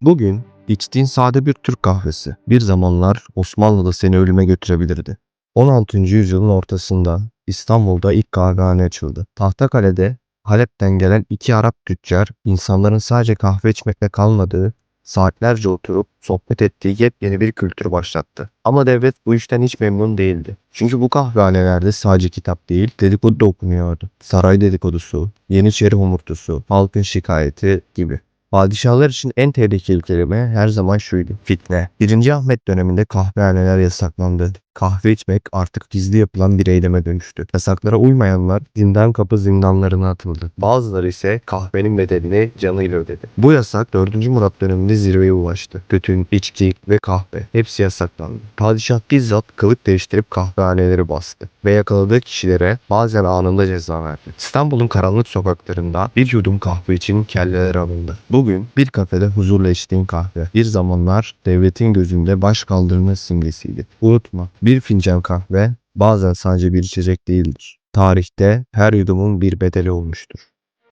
Bugün içtiğin sade bir Türk kahvesi bir zamanlar Osmanlı'da seni ölüme götürebilirdi. 16. yüzyılın ortasında İstanbul'da ilk kahvehane açıldı. Tahtakale'de Halep'ten gelen iki Arap tüccar insanların sadece kahve içmekle kalmadığı, saatlerce oturup sohbet ettiği yepyeni bir kültür başlattı. Ama devlet bu işten hiç memnun değildi. Çünkü bu kahvehanelerde sadece kitap değil dedikodu da okunuyordu. Saray dedikodusu, Yeniçeri homurtusu, halkın şikayeti gibi. Padişahlar için en tehlikeli kelime her zaman şuydu. Fitne. 1. Ahmet döneminde kahvehaneler yasaklandı. Kahve içmek artık gizli yapılan bir eyleme dönüştü. Yasaklara uymayanlar zindan kapı zindanlarına atıldı. Bazıları ise kahvenin bedelini canıyla ödedi. Bu yasak 4. Murat döneminde zirveye ulaştı. Tütün, içki ve kahve hepsi yasaklandı. Padişah bizzat kılık değiştirip kahvehaneleri bastı ve yakaladığı kişilere bazen anında ceza verdi. İstanbul'un karanlık sokaklarında bir yudum kahve için kelleler alındı. Bugün bir kafede huzurla içtiğin kahve bir zamanlar devletin gözünde baş kaldırma simgesiydi. Unutma bir fincan kahve bazen sadece bir içecek değildir. Tarihte her yudumun bir bedeli olmuştur.